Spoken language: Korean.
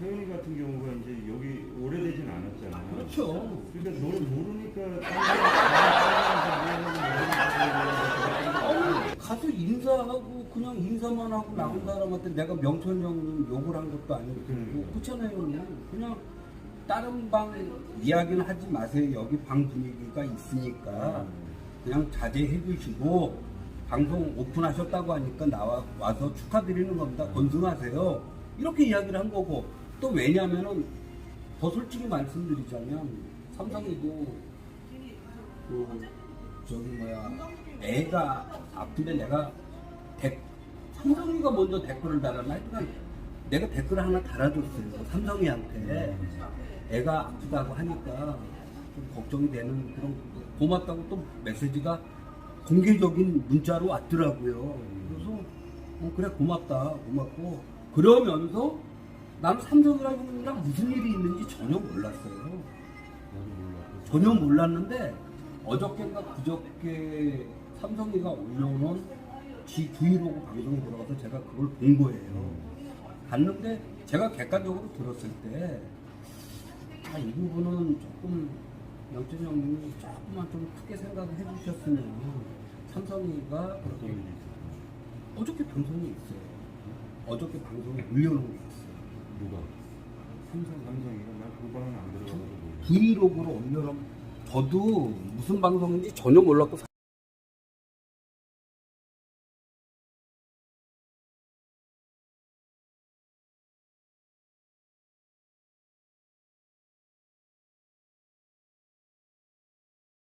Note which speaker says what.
Speaker 1: 태연이 같은 경우가 이제 여기 오래되진 않았잖아.
Speaker 2: 그렇죠.
Speaker 1: 그러니까 너는 모르니까 딴
Speaker 2: 가서 인사하고 그냥 인사만 하고 나온 사람한테 내가 명천정은 욕을 한 것도 아니고
Speaker 1: 음.
Speaker 2: 그렇잖아요. 그냥 다른 방 이야기는 하지 마세요. 여기 방 분위기가 있으니까 그냥 자제해 주시고 방송 오픈하셨다고 하니까 나와 와서 축하드리는 겁니다. 건승하세요. 이렇게 이야기를 한 거고 또 왜냐면은 더 솔직히 말씀드리자면 삼성이도 그 저기 뭐야 애가 아픈데 내가 댓 삼성이가 먼저 댓글을 달았나 하여튼 내가 댓글 하나 달아줬어요 삼성이한테. 애가 아프다고 하니까 좀 걱정이 되는 그런 고맙다고 또 메시지가 공개적인 문자로 왔더라고요. 그래서 어, 그래 고맙다. 고맙고 그러면서 나는 삼성이랑 무슨 일이 있는지 전혀 몰랐어요 전혀 몰랐는데 어저께인가 그저께 삼성이가 올려놓은 지 브이로그 방송에 들어가서 제가 그걸 본 거예요. 봤는데 제가 객관적으로 들었을 때, 아, 이 부분은 조금 영준 형님이 조금만 좀 크게 생각을 해주셨으면 삼성이가 그렇게 어저께 방송이 있어요. 어저께 방송에 올려놓은 게 있어요. 브이로그로 올려놓은 저도 무슨 방송인지 전혀 몰랐고